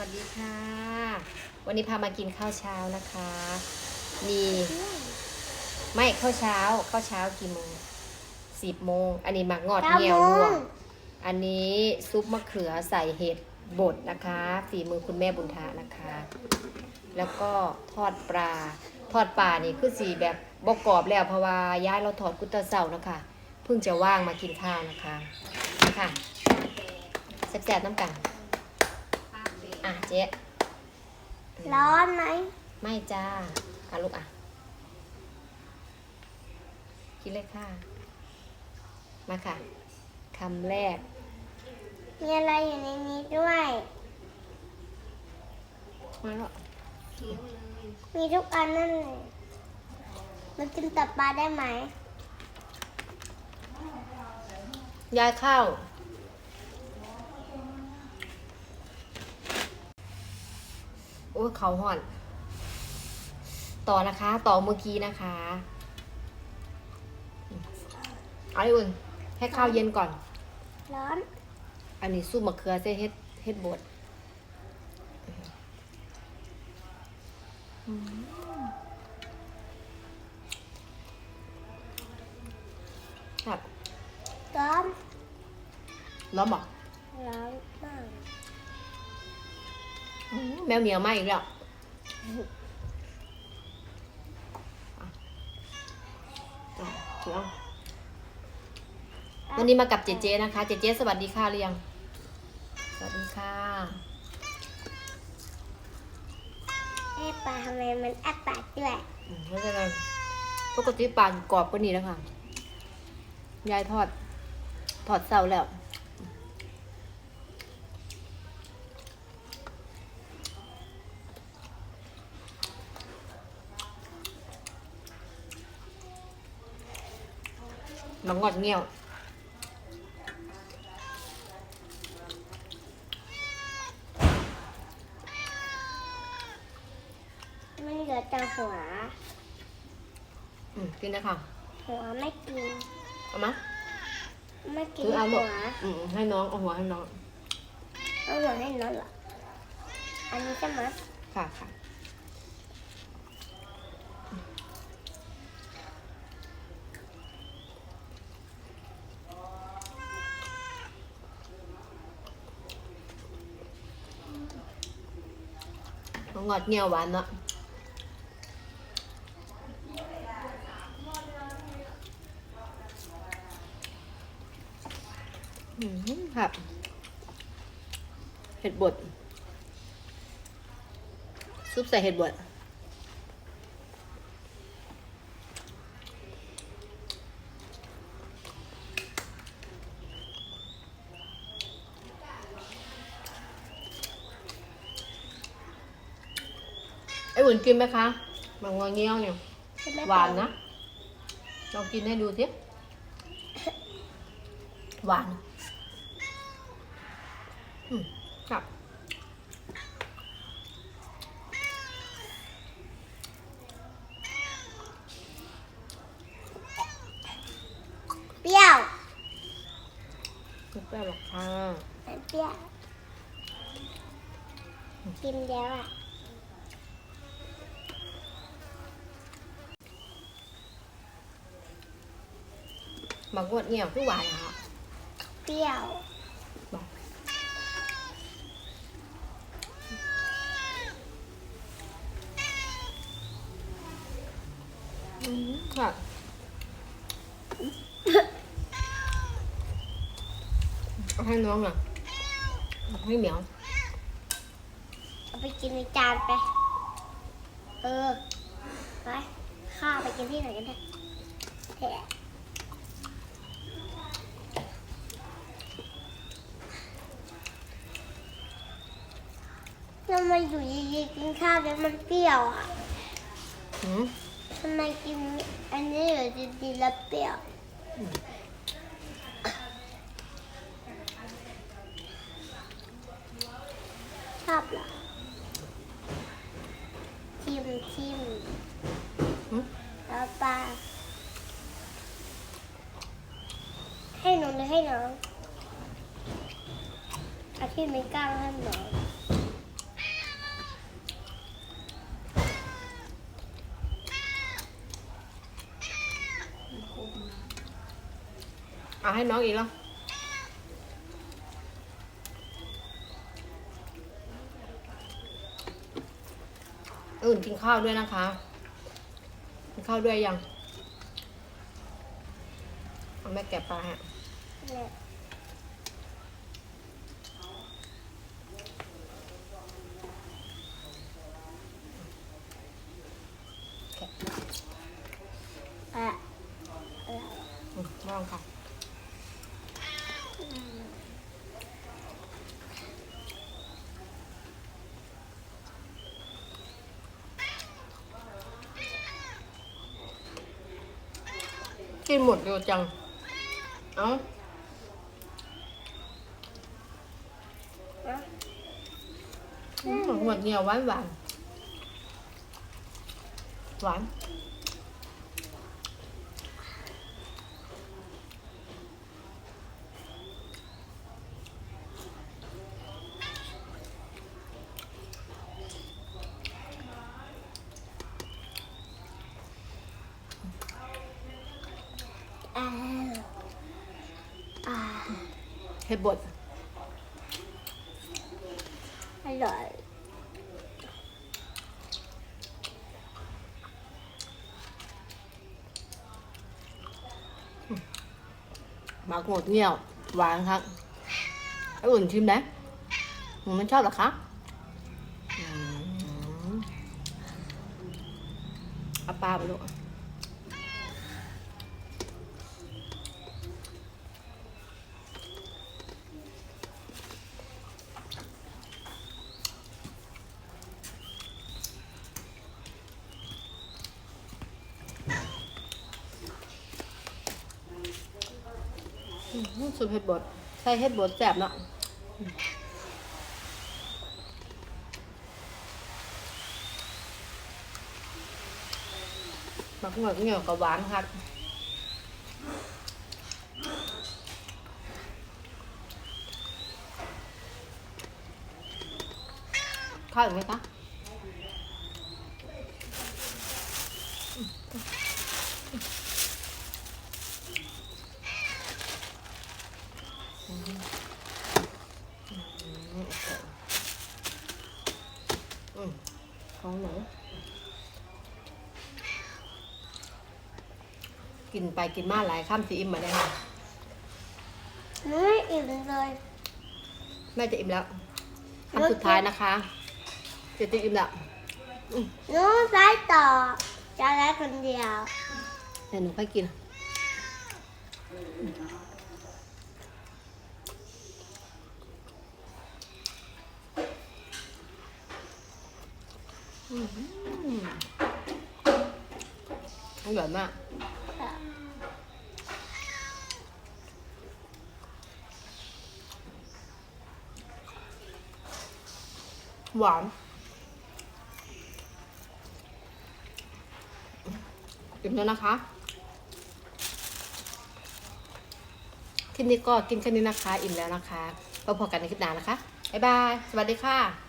วัสดีค่ะ วันนี้พามากินข้าวเช้านะคะ มีไม่ข้าวเช้าข้าวเช้ากี่โมงสิบโมง อันนี้หมักงอดเงี่ยวลวกอันนี้ซุปมะเขือใส่เห็ดบดนะคะ ฝีมือคุณแม่บุญทานะคะ แล้วก็ทอดปลา ทอดปลานี่คือสีแบบบกกรอบแล้วเพราะว่าย้ายเราถอดกุตเตอร์เสานะคะ เพิ่งจะว่างมากินข้าวนะคะนะคะแซ่บๆน้ำกัน อะเจ๊ร้อนไหม ไม่จ้าอะลูกอะ คิดเลยค่ะ มาค่ะคำแรก มีอะไรอยู่ในนี้ด้วยมาแล้วมีทุกอันนั่นเลยมันกินตับปลาได้ไหม ยายข้า โอ้ยเขาห่อน ต่อนะคะ ต่อเมื่อกี้นะคะเอาไอ้อุ่นให้ข้าวเย็นก่อน ร้อน อันนี้ซุปมะเขือเส้เฮ็ดเฮ็ดบดครับร้อนร้อนบอกร้อนมาก แมวเหมียวมาอีกแล้วอะเดี๋ยววันนี้มากับเจเจนะคะ เจเจสวัสดีค่ะเรียง สวัสดีค่ะแม่ปลาทำไมมันแอบปากด้วยอืมไม่เป็นไรปกติปลากรอบกว่านี้แล้วค่ะ ยายทอด ทอดเสาแล้ว มันงอดเงี้ยวมันเหลือแต่หัว อืมกินนะค่ะหัวไม่กิน เอามาไม่กินถือเอาหมหัดวอืมให้น้องเอาหัวให้น้อง เอาหัวให้น้องเหรออันนี้ใช่ไหมค่ะค่ะ งอดเงียวหวานเนาะอืมครับเห็ดบดซุปใส่เห็ดบด อ้อุ่นกินไหมคะมังงอเงี้ยวเนี่ยใช่ไหมหวานนะลองกินให้ดูสิหวานอืมครับเปรี้ยวไม่เปรี้ยวหรอกค่ะ มันเปรี้ยว กินแล้วอะ มังงวดเงี้ยวคือหวานเหรอเปรี้ยวบอกอืมค่ะเอาให้น้องอะเอาให้เหมียวเอาไปกินในจานไป เออ ไป ข้าวไปกินที่ไหนกันเถอะแถะ ทำไมอยู่ดีๆกินข้าวแล้วมันเปรี้ยวอะอืมทำไมกินอันนี้อยู่ดีๆแล้วเปรี้ยว ชอบเหรอชิมชิมอืม แล้วปลาให้หนูหรือให้น้องเอาที่ไม่กล้าให้น้อง เอาให้น้องอีกแล้วอื่นกินข้าวด้วยนะคะ กินข้าวด้วยยัง เอาแม่แกะปลาฮะ เนี่ย แกะ อะ อืมลองค่ะ กินหมดเร็วจัง เอ้าอะอืมหมดเหนียวหวานหวานหวาน เห็ดบดอร่อยหมักหมดเหนียว หวานครับไอ้อุ่นชิมได้หนูไม่ชอบเหรอคะอืมเอาปลาไปลูก สุดเห็ดบดใส่เห็ดบดแซ่บเนาะอืมหมักหมดเหนียวกับหวานครับข้าวอีกไหมคะ ของหนูกินไปกินมาหลายข้ามสีอิ่มมาได้ค่ะไม่อิ่มเลยแม่จะอิ่มแล้วคำสุดท้ายนะคะเจะจะอิ่มแล้วหนูใช้ต่อจะได้คนเดียวเดี๋ยวหนูค่อยกิน อืมอร่อยมากหวานอิ่มแล้วนะคะ คลิปนี้ก็กินแค่นี้นะคะ อิ่มแล้วนะคะพบกันในคลิปหน้านะคะ บ๊ายบาย สวัสดีค่ะ